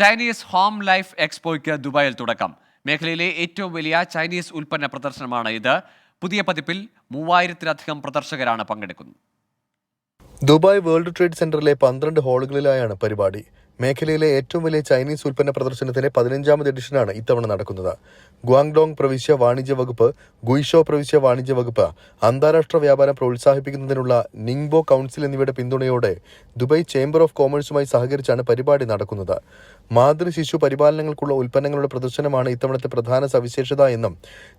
Chinese home life എക്സ്പോയ്ക്ക് ദുബായിൽ തുടക്കം. മേഖലയിലെ ഏറ്റവും വലിയ ചൈനീസ് ഉൽപ്പന്ന പ്രദർശനമാണ് ഇത്. പുതിയ പതിപ്പിൽ മൂവായിരത്തിലധികം പ്രദർശകരാണ് പങ്കെടുക്കുന്നത്. ദുബായ് വേൾഡ് ട്രേഡ് സെന്ററിലെ പന്ത്രണ്ട് ഹാളുകളിലായാണ് പരിപാടി. മേഖലയിലെ ഏറ്റവും വലിയ ചൈനീസ് ഉൽപ്പന്ന പ്രദർശനത്തിന്റെ പതിനഞ്ചാമത് എഡിഷനാണ് ഇത്തവണ നടക്കുന്നത്. ഗ്വാങ്ഡോങ് പ്രവിശ്യ വാണിജ്യ വകുപ്പ് ഗുയ്ഷോ പ്രവിശ്യ വാണിജ്യ വകുപ്പ് അന്താരാഷ്ട്ര വ്യാപാരം പ്രോത്സാഹിപ്പിക്കുന്നതിനുള്ള നിങ്ബോ കൗൺസിൽ എന്നിവയുടെ പിന്തുണയോടെ ദുബായ് ചേംബർ ഓഫ് കോമേഴ്സുമായി സഹകരിച്ചാണ് പരിപാടി നടക്കുന്നത്. മാതൃ ശിശു പരിപാലനങ്ങൾക്കുള്ള ഉൽപ്പന്നങ്ങളുടെ പ്രദർശനമാണ് ഇത്തവണത്തെ പ്രധാന സവിശേഷത എന്നും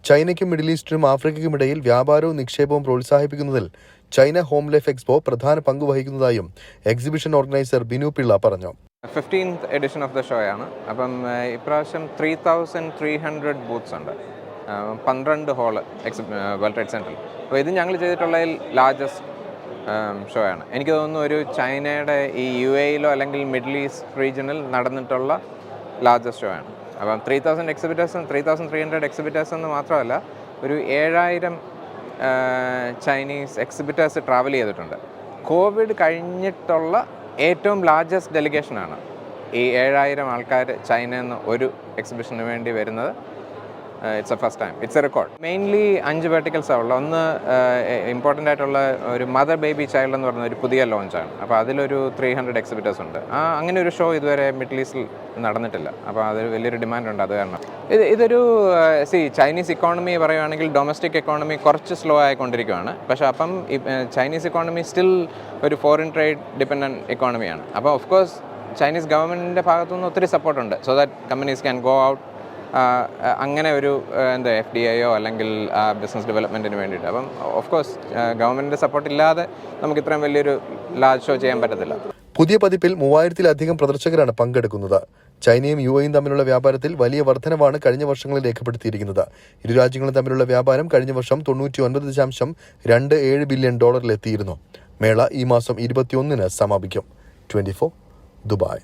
ചൈനയ്ക്കും മിഡിൽ ഈസ്റ്റിനും ആഫ്രിക്കയ്ക്കും ഇടയിൽ വ്യാപാരവും നിക്ഷേപവും പ്രോത്സാഹിപ്പിക്കുന്നതിൽ ചൈന ഹോം ലൈഫ് എക്സ്പോ പ്രധാന പങ്ക് വഹിക്കുന്നതായും എക്സിബിഷൻ ഓർഗനൈസർ ബിനു പിള്ള പറഞ്ഞു. Fifteenth edition of the show ആണ്. അപ്പം ഇപ്രാവശ്യം three thousand three hundred booths ഉണ്ട്. പന്ത്രണ്ട് ഹോൾ എക്സി വേൾഡ് ട്രേഡ് സെന്ററിൽ അപ്പോൾ ഇത് ഞങ്ങൾ ചെയ്തിട്ടുള്ളതിൽ ലാർജസ്റ്റ് ഷോ ആണ്. എനിക്ക് തോന്നുന്നു ഒരു ചൈനയുടെ ഈ യു എയിലോ അല്ലെങ്കിൽ മിഡിൽ ഈസ്റ്റ് റീജിയനിൽ നടന്നിട്ടുള്ള ലാർജസ്റ്റ് ഷോ ആണ്. അപ്പം three thousand exhibitors three thousand three hundred exhibitors എന്ന് മാത്രമല്ല ഒരു ഏഴായിരം ചൈനീസ് എക്സിബിറ്റേഴ്സ് ട്രാവൽ ചെയ്തിട്ടുണ്ട്. കോവിഡ് കഴിഞ്ഞിട്ടുള്ള ഏറ്റവും ലാർജസ്റ്റ് ഡെലിഗേഷനാണ് ഈ ഏഴായിരം ആൾക്കാർ ചൈനയിൽ നിന്ന് ഒരു എക്സിബിഷന് വേണ്ടി വരുന്നത്. It's a first time it's a record mainly അഞ്ച് വെർട്ടിക്കൽസ് ഉള്ളത്. ഒന്ന് ഇമ്പോർട്ടന്റ് ആയിട്ടുള്ള ഒരു മദർ ബേബി ചൈൽഡ് എന്ന് പറയുന്ന ഒരു പുതിയ ലോഞ്ചാണ് അപ്പോൾ അതിലൊരു ത്രീ ഹൺഡ്രഡ് എക്സിബിറ്റേഴ്സ് ഉണ്ട്. ആ അങ്ങനെ ഒരു ഷോ ഇതുവരെ മിഡിൽ ഈസ്റ്റിൽ നടന്നിട്ടില്ല. അപ്പോൾ അതൊരു വലിയൊരു ഡിമാൻഡ് ഉണ്ട്. അത് കാരണം ഇത് ഇതൊരു സി ചൈനീസ് ഇക്കോണമി പറയുകയാണെങ്കിൽ ഡൊമസ്റ്റിക് എക്കോണമി കുറച്ച് സ്ലോ ആയിക്കൊണ്ടിരിക്കുകയാണ് പക്ഷേ അപ്പം ചൈനീസ് ഇക്കോണമി സ്റ്റിൽ ഒരു ഫോറിൻ ട്രേഡ് ഡിപ്പെൻഡന്റ് ഇക്കോണമിയാണ് അപ്പോൾ ഓഫ് കോഴ്സ് ചൈനീസ് ഗവൺമെന്റിന്റെ ഭാഗത്തുനിന്ന് ഒത്തിരി സപ്പോർട്ടുണ്ട് so that companies can go out അങ്ങനെ ഒരു എന്താ എഫ് ഡി ഐയോ അല്ലെങ്കിൽ ബിസിനസ് ഡെവലപ്മെന്റിന് വേണ്ടിയിട്ട്. അപ്പം ഓഫ് കോഴ്സ് ഗവൺമെന്റിന്റെ സപ്പോർട്ട് ഇല്ലാതെ നമുക്ക് ഇത്രയും വലിയൊരു ലാർജ് ഷോ ചെയ്യാൻ പറ്റത്തില്ല. പുതിയ പതിപ്പിൽ മൂവായിരത്തിലധികം പ്രദർശകരാണ് പങ്കെടുക്കുന്നത്. ചൈനയും യു എയും തമ്മിലുള്ള വ്യാപാരത്തിൽ വലിയ വർധനവാണ് കഴിഞ്ഞ വർഷങ്ങളിൽ രേഖപ്പെടുത്തിയിരിക്കുന്നത്. ഇരു രാജ്യങ്ങളും തമ്മിലുള്ള വ്യാപാരം കഴിഞ്ഞ വർഷം തൊണ്ണൂറ്റി ഒൻപത് ദശാംശം രണ്ട് ഏഴ് ബില്യൺ ഡോളറിലെത്തിയിരുന്നു. മേള ഈ മാസം ഇരുപത്തിയൊന്നിന് സമാപിക്കും. Twenty four Dubai.